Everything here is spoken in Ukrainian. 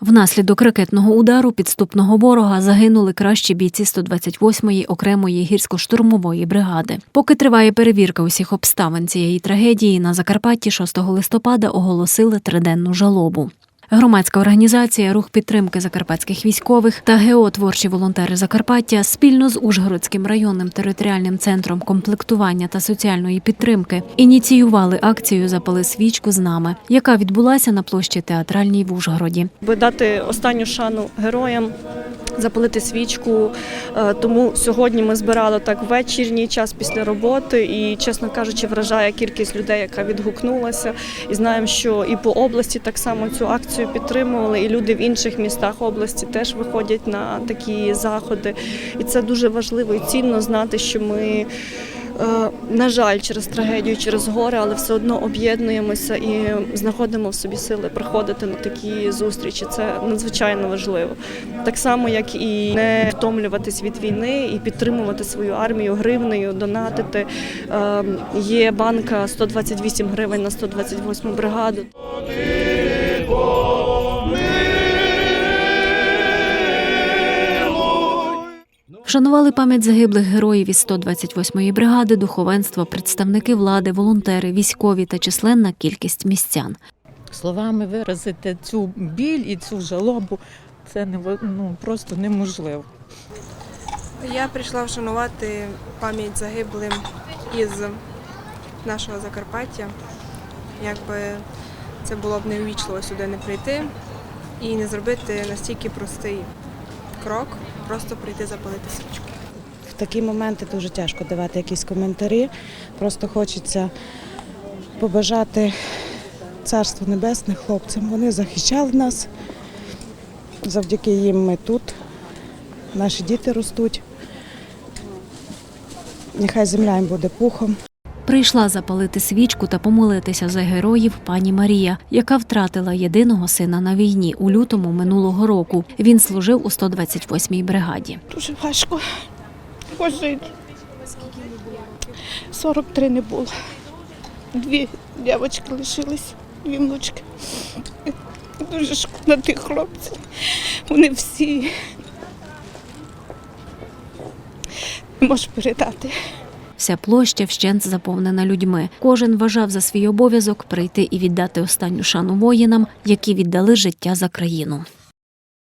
Внаслідок ракетного удару підступного ворога загинули кращі бійці 128-ї окремої гірсько-штурмової бригади. Поки триває перевірка усіх обставин цієї трагедії, на Закарпатті 6 листопада оголосили триденну жалобу. Громадська організація Рух підтримки закарпатських військових та ГЕО Творчі волонтери Закарпаття спільно з Ужгородським районним територіальним центром комплектування та соціальної підтримки ініціювали акцію Запали свічку з нами, яка відбулася на площі театральній в Ужгороді. би дати останню шану героям, запалити свічку. Е, Тому сьогодні ми збирали так вечірній час після роботи, і, чесно кажучи, вражає кількість людей, яка відгукнулася. І знаємо, що і по області так само цю акцію підтримували, і люди в інших містах області теж виходять на такі заходи. І це дуже важливо і цінно знати, що ми. е, На жаль, через трагедію, через горе, але все одно об'єднуємося і знаходимо в собі сили приходити на такі зустрічі. Це надзвичайно важливо. Так само, як і не втомлюватись від війни і підтримувати свою армію гривнею, донатити. Е, Є банка 128 гривень на 128 бригаду. Вшанували пам'ять загиблих героїв із 128-ї бригади, духовенство, представники влади, волонтери, військові та численна кількість містян. Словами виразити цю біль і цю жалобу це нево- ну, просто неможливо. Я прийшла вшанувати пам'ять загиблим із нашого Закарпаття. Якби це було б невічливо сюди не прийти і не зробити настільки простий крок, просто прийти запалити свічку. В такі моменти дуже тяжко давати якісь коментарі. Просто хочеться побажати царство небесне хлопцям. Вони захищали нас. Завдяки їм ми тут. Наші діти ростуть. Нехай земля їм буде пухом. Прийшла запалити свічку та помолитися за героїв пані Марія, яка втратила єдиного сина на війні у лютому минулого року. Він служив у 128-й бригаді. Дуже важко. Боже, 43 не було. Дві дівчатки лишились, дві внучки. Дуже шкода тих хлопців. Вони всі не можу передати. Вся площа вщент заповнена людьми. Кожен вважав за свій обов'язок прийти і віддати останню шану воїнам, які віддали життя за країну.